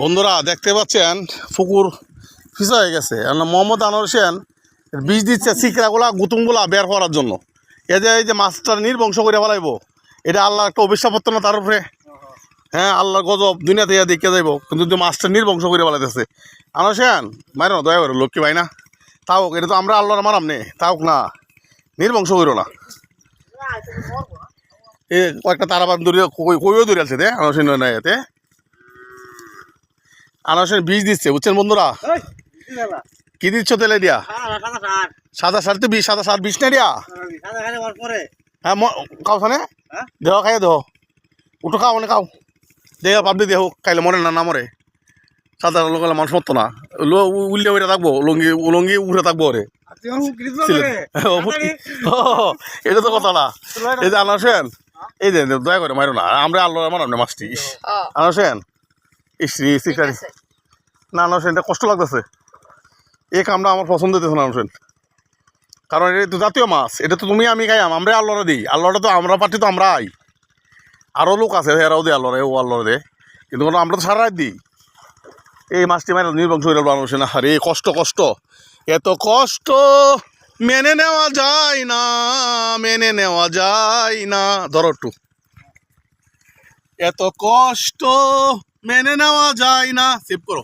বন্ধুরা, দেখতে পাচ্ছেন পুকুর ফিসা হয়ে গেছে। মোহাম্মদ আনোয়ার হোসেন বীজ দিচ্ছে শিকড়াগুলা গুতুমগুলা বের করার জন্য। এ যে, এই যে মাছটা নির্বংশ করে ফেলাইব, এটা আল্লাহ একটা অভিশাপত্র না তার উপরে? হ্যাঁ আল্লাহর গজব দুনিয়াতে ইয়া দেখে যাইব, কিন্তু যদি মাছটা নির্বংশ করে ফেলাইতেছে। আনোয়ার হোসেন মাইর না, দয়া করে, লক্ষ্মী ভাই না। তাও, এটা তো আমরা আল্লাহর মারাম নে, তাও না, নির্বংশ করো না। এ কয়েকটা তারাবান দূরে কইও দূরে আছে দে আনোয়ার হোসেন এতে। আনোয়ার হোসেন বীজ দিচ্ছে বুঝছেন বন্ধুরা? কি দিচ্ছ তেলে দিয়া? সাদা সার। তো বিষ সাদা সার বিষ না দিয়া? হ্যাঁ খাও সানে হ্যাঁ? দেহ খাইয়ে দেহ। উঠো খাও মানে খাও। দেহ পাবলি দেহ খাইলে মরে না না মরে। সাদা লোক মানুষ মরতো না। লো উল্লে উড়ে থাকব লঙ্গি লঙ্গি উড়ে থাকব ওরে। ও, এটা তো কথা না। এই যে আনার হোসেন এই যে দয়া করে মারো না। আমরা আল্লাহ মারাম না মাছটি ইস, আনার হোসেন ইস রে সিকারি না আনার হোসেন এটা কষ্ট লাগতেছে। এই কামটা আমার পছন্দ হইতেছে না আনার হোসেন কারণ এটা তো জাতীয় মাছ, এটা তো তুমি, আমি খাইয়াম আমরা আল্লাহরা দিই। আল্লাহটা তো আমরা পার্টি তো আমরা আই আরও লোক আছে, এরাও দেয় আল্লাহরে, ও আল্লাহরে দে কিন্তু কোনো, আমরা তো সারা দিই। এই মাছটি মানে নির্বংশ হয়ে গেল আরে আরে কষ্ট কষ্ট। এত কষ্ট মেনে নেওয়া যায় না, মেনে নেওয়া যায় না। ধরো একটু। এত কষ্ট মেনে নেওয়া যায় না। সেভ করো।